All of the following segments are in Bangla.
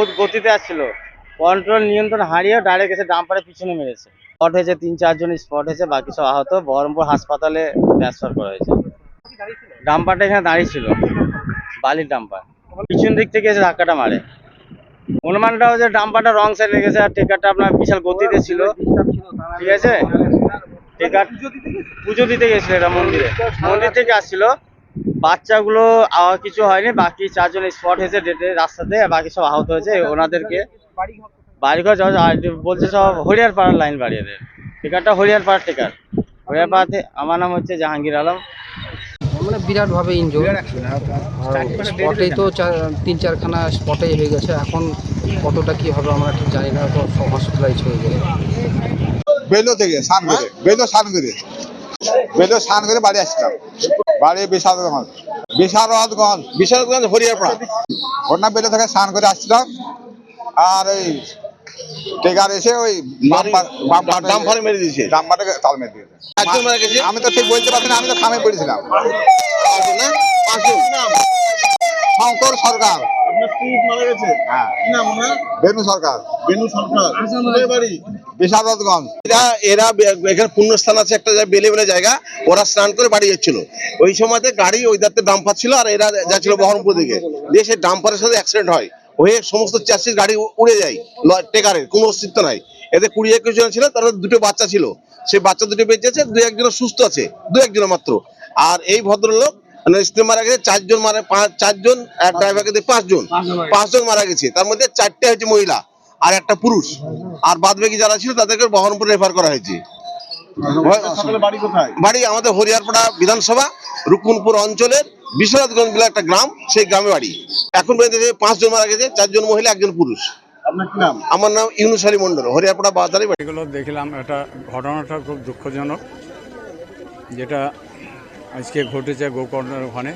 বহুত গতিতে আসছিল। কন্ট্রোল নিয়ন্ত্রণ হারিয়ে ডাইরেক্ট এসে ডাম্পারের পিছনে মেরেছে। স্পট হয়েছে তিন চারজন স্পট হয়েছে, বাকি সব আহত। বহরমপুর হাসপাতালে ট্রান্সফার করা হয়েছে। ডাম্পারটা এখানে দাঁড়িয়ে ছিল। বালির ডাম্পার পিছন দিক থেকে এসে ধাক্কাটা মারে। অনুমানটাও যে ডাম্পারটা রং সাইড লেগেছে আর টেকারটা আপনার বিশাল গতিতে ছিল। ঠিক আছে? টেকার পুজো দিতে গেছিল এটা মন্দিরে। মন্দির থেকে আসছিল। বাচ্চাগুলো আহ, কিছু হয়নি বাকি চারজন স্পট হয়েছে ডেটে রাস্তাতে বাকি সব আহত হয়েছে ওনাদেরকে। বাড়িঘর বলছে সব হরিয়ার পাড়ার লাইন বাড়িয়ে দেয় টিকারটা হরিয়ার পাড়ার টিকার হরিয়ার পাড়াতে আমার নাম হচ্ছে জাহাঙ্গীর আলম। মানে বিরাটভাবে ইনজোর স্পটেই তো চার- তিন চারখানা স্পটেই হয়ে গেছে এখন কতটা কি হবে আমরা ঠিক জানি না তো হসপিটালাইজ হয়ে গেলে বেলো থেকে স্নান বেলো করে বেলো স্নান করে বাড়ি আসছিলাম। বাড়ি বিশারদগঞ্জ বিশারদগঞ্জ বিশারদগঞ্জ হরিয়ারপাড়া ঘটনা বেলো থেকে স্নান করে আসছিলাম। আর ওই টেকার এসে ওই ডাম্পারে মেরে দিয়েছে। ডাম্পারে তাল মেরে দিয়েছে। আমি তো ঠিক বলতে পারছি না আমি তো খামে পড়েছিলাম। শঙ্কর সরকার। আপনার স্ত্রী মারা গেছে? হ্যাঁ। কি নাম ওনার? বেনু সরকার। বেনু সরকার। কোথায় বাড়ি? বিশারদগঞ্জ। এরা এরা এখানে পুণ্যস্থান আছে একটা বেলে বেলে জায়গা। ওরা স্নান করে বাড়ি যাচ্ছিল। ওই সময়তে গাড়ি ওই দাঁতে ডাম্পার ছিল আর এরা যাচ্ছিল বহরমপুর দিকে। দিয়ে সেই ডাম্পারের সাথে অ্যাক্সিডেন্ট হয়। হয়ে সমস্ত চাষির গাড়ি উড়ে যায় ল- টেকারের কোনো অস্তিত্ব নাই। এতে কুড়ি একুশ জন ছিল তার মধ্যে দুটো বাচ্চা ছিল। সেই বাচ্চা দুটো বেঁচে আছে দু একজন সুস্থ আছে দু একজন মাত্র। আর এই ভদ্রলোক স্ত্রী মারা গেছে চারজন মারা পাঁচ চারজন আর ড্রাইভারকে দিয়ে পাঁচজন। পাঁচজন মারা গেছে। তার মধ্যে চারটে হচ্ছে মহিলা আর একটা পুরুষ। আর বাদ বাকি যারা ছিল তাদেরকে বহরমপুর রেফার করা হয়েছে। বাড়ি আমাদের হরিয়ারপাড়া বিধানসভা রুকুনপুর অঞ্চলের বিশ্বনাথগঞ্জ বলে একটা গ্রাম সেই গ্রামে বাড়ি। এখন পর্যন্ত পাঁচজন মারা গেছে চারজন মহিলা একজন পুরুষ। আপনার কি নাম? আমার নাম ইউনুস আলী মন্ডল হরিয়ারপাড়া বাজারে বাড়ি। এগুলো দেখলাম এটা ঘটনাটা খুব দুঃখজনক যেটা আজকে ঘটেছে গোকর্ণের ওখানে।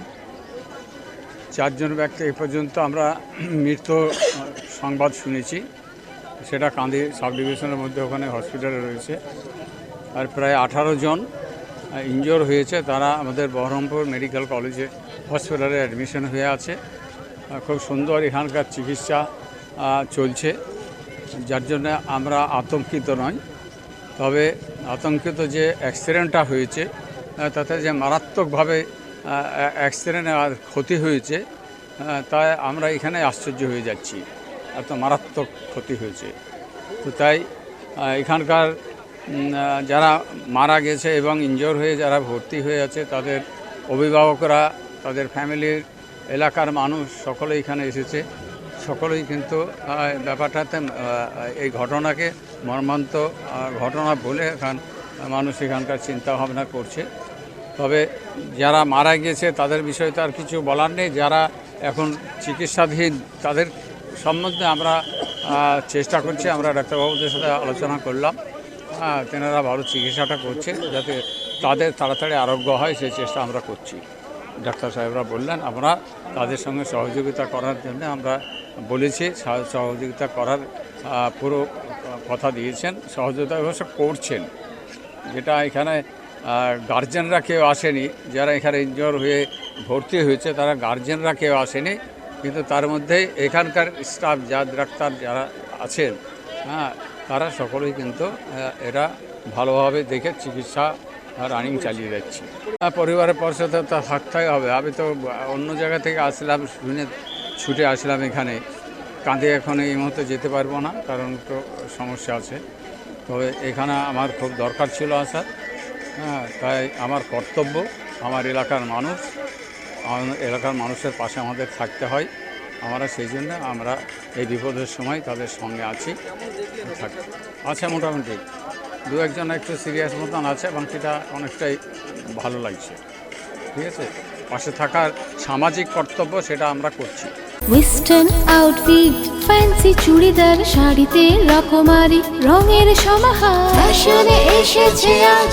চারজন ব্যক্তি এ পর্যন্ত আমরা মৃত্যু সংবাদ শুনেছি। সেটা কান্দি সাব ডিভিশনের মধ্যে ওখানে হসপিটালে রয়েছে। আর প্রায় আঠারো জন ইনজোর হয়েছে। তারা আমাদের বহরমপুর মেডিকেল কলেজে হসপিটালে অ্যাডমিশন হয়ে আছে। খুব সুন্দর এখানকার চিকিৎসা চলছে। যার জন্য আমরা আতঙ্কিত নই। তবে আতঙ্কিত যে অ্যাক্সিডেন্টটা হয়েছে তাতে যে মারাত্মকভাবে অ্যাক্সিডেন্ট ক্ষতি হয়েছে তাই আমরা এখানে আশ্চর্য হয়ে যাচ্ছি। এত মারাত্মক ক্ষতি হয়েছে। তো তাই এখানকার যারা মারা গেছে এবং ইনজোর হয়ে যারা ভর্তি হয়ে আছে, তাদের অভিভাবকরা, তাদের ফ্যামিলির এলাকার মানুষ সকলে এখানে এসেছে। সকলেই কিন্তু ব্যাপারটাতে এই ঘটনাকে মর্মান্ত ঘটনা বলে এখান মানুষ এখানকার চিন্তা ভাবনা করছে। তবে যারা মারা গিয়েছে তাদের বিষয়ে তো আর কিছু বলার নেই। যারা এখন চিকিৎসাধীন, তাদের সম্বন্ধে আমরা চেষ্টা করছি। আমরা ডাক্তারবাবুদের সাথে আলোচনা করলাম। তেনারা ভালো চিকিৎসাটা করছে যাতে তাদের তাড়াতাড়ি আরোগ্য হয়, সেই চেষ্টা আমরা করছি। ডাক্তার সাহেবরা বললেন, আমরা তাদের সঙ্গে সহযোগিতা করার জন্য আমরা বলেছি সহযোগিতা করার পুরো কথা দিয়েছেন, সহযোগিতা অবশ্য করছেন। যেটা এখানে গার্জেনরা কেউ আসেনি। যারা এখানে ইনজোর হয়ে ভর্তি হয়েছে তারা গার্জেনরা কেউ আসেনি। কিন্তু তার মধ্যে এখানকার স্টাফ যা ডাক্তার যারা আছেন হ্যাঁ তারা সকলেই কিন্তু এরা ভালোভাবে দেখে চিকিৎসা রানিং চালিয়ে যাচ্ছে। আহ, পরিবারের পর সাথে তো থাকতেই হবে। আমি তো অন্য জায়গা থেকে আসলাম শুনে ছুটে আসলাম এখানে। কাঁধে এখন এই মুহূর্তে যেতে পারব না কারণ তো সমস্যা আছে। তবে এখানে আমার খুব দরকার ছিল আসার। হ্যাঁ তাই আমার কর্তব্য আমার এলাকার মানুষ এলাকার মানুষের পাশে আমাদের থাকতে হয়। আমরা সেই জন্য আমরা এই বিপদের সময় তাদের সঙ্গে আছি। থাকি আছে মোটামুটি। দু একজন একটু সিরিয়াস মতন আছে এবং সেটা অনেকটাই ভালো লাগছে। ঠিক আছে? পাশে থাকার সামাজিক কর্তব্য সেটা আমরা করছি। ওয়েস্টার্ন আউটফিট ফ্যান্সি চুড়িদার শাড়িতে রকমারি রঙের সমাহার। ফ্যাশনে এসেছে আজ